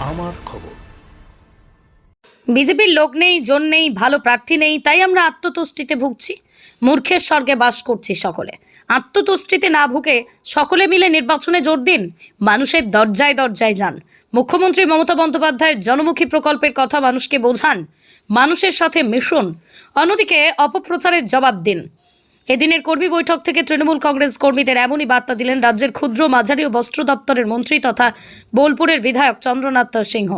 আমার খবর। বিজেপির লোক নেই, জন নেই, ভালো প্রার্থী নেই, তাই আমরা আত্মতুষ্টিতে ভুগছি। মূর্খের স্বর্গে বাস করছি সকলে। আত্মতুষ্টিতে না ভুগে সকলে মিলে নির্বাচনে জোর দিন। মানুষের দরজায় দরজায় যান। মুখ্যমন্ত্রী মমতা বন্দ্যোপাধ্যায়ের জনমুখী প্রকল্পের কথা মানুষকে বোঝান। মানুষের সাথে মিশুন। অন্যদিকে অপপ্রচারের জবাব দিন। এদিনের কর্মী বৈঠক থেকে তৃণমূল কংগ্রেস কর্মীদের এমনই বার্তা দিলেন রাজ্যের ক্ষুদ্র, মাঝারি ও বস্ত্র দপ্তরের মন্ত্রী তথা বোলপুরের বিধায়ক চন্দ্রনাথ সিংহ।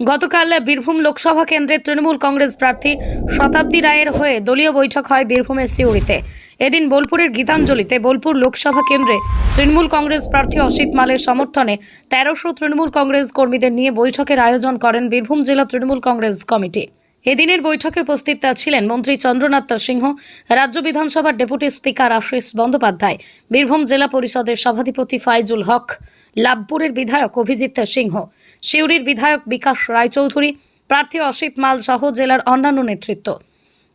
গতকাল বীরভূম লোকসভা কেন্দ্রের তৃণমূল কংগ্রেস প্রার্থী শতাব্দী রায়ের হয়ে দলীয় বৈঠক হয় বীরভূমের সিউড়িতে। এদিন বোলপুরের গীতাঞ্জলিতে বোলপুর লোকসভা কেন্দ্রে তৃণমূল কংগ্রেস প্রার্থী অসিত মালের সমর্থনে তেরোশো তৃণমূল কংগ্রেস কর্মীদের নিয়ে বৈঠকের আয়োজন করেন বীরভূম জেলা তৃণমূল কংগ্রেস কমিটি। এদিনের বৈঠকে উপস্থিত ছিলেন মন্ত্রী চন্দ্রনাথ সিংহ, রাজ্য বিধানসভার ডেপুটি স্পিকার আশিস বন্দ্যোপাধ্যায়, বীরভূম জেলা পরিষদের সভাধিপতি ফাইজুল হক, লাভপুরের বিধায়ক অভিজিৎ সিংহ, সিউড়ির বিধায়ক বিকাশ রায়চৌধুরী, প্রার্থী অসিত মাল সহ জেলার অন্যান্য নেতৃত্ব।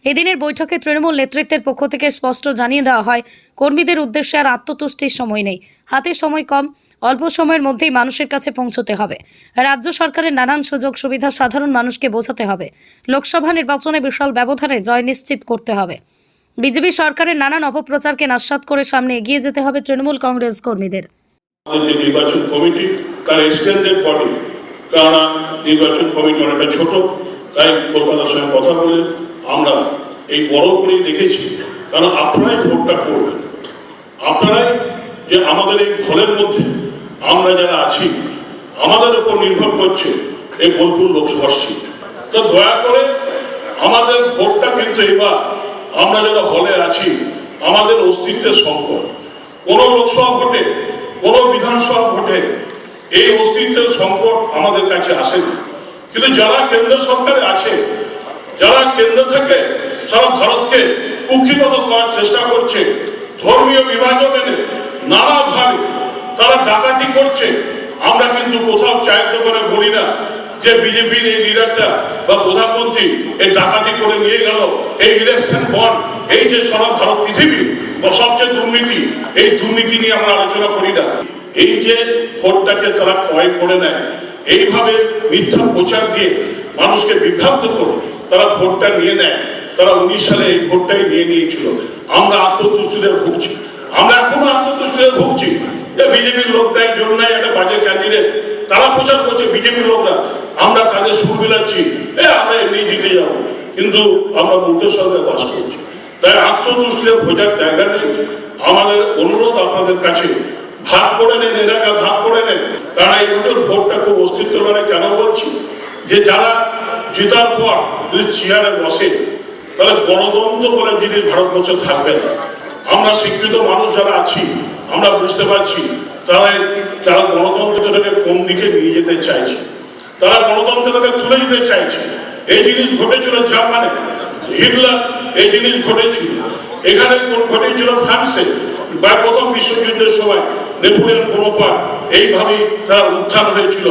এদিনের বৈঠকে তৃণমূল নেতৃত্বের পক্ষ থেকে স্পষ্ট জানিয়ে দেওয়া হয়, কর্মীদের উদ্দেশ্যে আর আত্মতুষ্টির সময় নেই। হাতে সময় কম অল্প সময়ের মধ্যেই মানুষের কাছে পৌঁছতে হবে। রাজ্য সরকারের নানান সুযোগ সুবিধা সাধারণ মানুষকে বোঝাতে হবে। লোকসভা নির্বাচনে বিশাল ব্যবধানে জয় নিশ্চিত করতে হবে। বিজেপি সরকারের নানান অপপ্রচারকে নাস্বাত করে সামনে এগিয়ে যেতে হবে তৃণমূল কংগ্রেস কর্মীদের। আমরা এই বড় করেই দেখেছি, কারণ আপনারাই ভোটটা করবেন। আপনারাই যে আমাদের এই ঘরের মধ্যে আমরা যারা আছি, আমাদের উপর নির্ভর করছে এই বোলপুর লোকসভা সিট তো দয়া করে আমাদের ভোটটা কিন্তু এবার আমরা যারা হলে আছি, আমাদের অস্তিত্বের সংকট কোন লোকসভা ভোটে, কোন বিধানসভা ভোটে এই অস্তিত্বের সংকট আমাদের কাছে আসেনি। কিন্তু যারা কেন্দ্র সরকারে আছে, যারা কেন্দ্র থেকে সারা ভারতকে কুক্ষিগত করার চেষ্টা করছে, ধর্মীয় বিভাজন এনে নানাভাবে তারা ডাকাতি করছে। আমরা কিন্তু কোথাও চায়ের দোকানে বলি না যে বিজেপির এই লিডারটা বা প্রধানমন্ত্রী এই ডাকাতি করে নিয়ে গেল। এই ইলেকশন বন্ড এই যে সারা ভারত পৃথিবী সবচেয়ে দুর্নীতি, এই দুর্নীতি নিয়ে আমরা আলোচনা করি না। এই যে ভোটটাকে তারা ক্রয় করে নেয়, এইভাবে মিথ্যা প্রচার দিয়ে মানুষকে বিভ্রান্ত করে তারা ভোটটা নিয়ে নেয়। তারা উনিশ সালে এই ভোটটাই নিয়ে নিয়েছিল। আমরা আত্মতুষ্টিতে ভুগছি। আমরা এখনও আত্মতুষ্টিতে ভুগছি। বিজেপির লোক দেয় জন্য একটা বাজে ক্যান্ডিডেট তারা প্রচার করছে বিজেপির লোকরা। আমরা কাজে সুর মিলাচ্ছি এ আমরা এমনি জিতে যাব। কিন্তু আমরা মুখের সঙ্গে বাস করছি। তাই আত্মতুষ্টিতে ভোজার জায়গা নেই। আমাদের অনুরোধ আপনাদের কাছে, ভাগ করে নেন এলাকা ভাগ করে নেন। তারা এই বছর ভোটটা খুব অস্তিত্ব মানে কেন বলছি? যে যারা জেতার পর যদি চেয়ারে বসে, তাহলে গণতন্ত্র বলে জিনিস ভারতবর্ষে থাকবে না। আমরা শিক্ষিত মানুষ যারা আছি আমরা বুঝতে পারছি তারা তারা গণতন্ত্রটাকে কোন দিকে নিয়ে যেতে চাইছে? তারা গণতন্ত্রটাকে তুলে যেতে চাইছে। এই জিনিস ঘটেছিল জার্মানে হিটলার এই জিনিস ঘটেছিল। এখানে ঘটেছিল ফ্রান্সে? বা প্রথম বিশ্বযুদ্ধের সময় নেপোলিয়ন বোনোপার্ট এইভাবেই তার উত্থান হয়েছিল।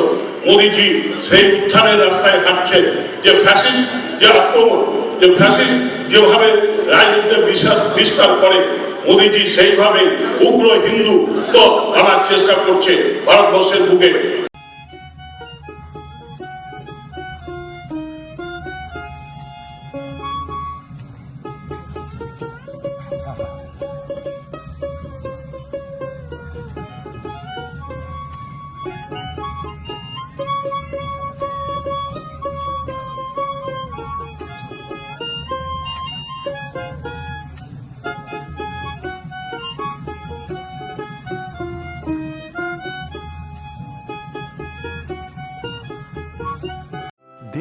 মোদিজি সেই উত্থানের রাস্তায় হাঁটছে যে ফ্যাসিস্ট যে আক্রমণ, যে ফ্যাসিস্ট যেভাবে রাজনীতিতে বিশ্বাস বিস্তার করে মোদিজি সেইভাবে উগ্র হিন্দু তো আনার চেষ্টা করছে ভারতবর্ষের বুকে।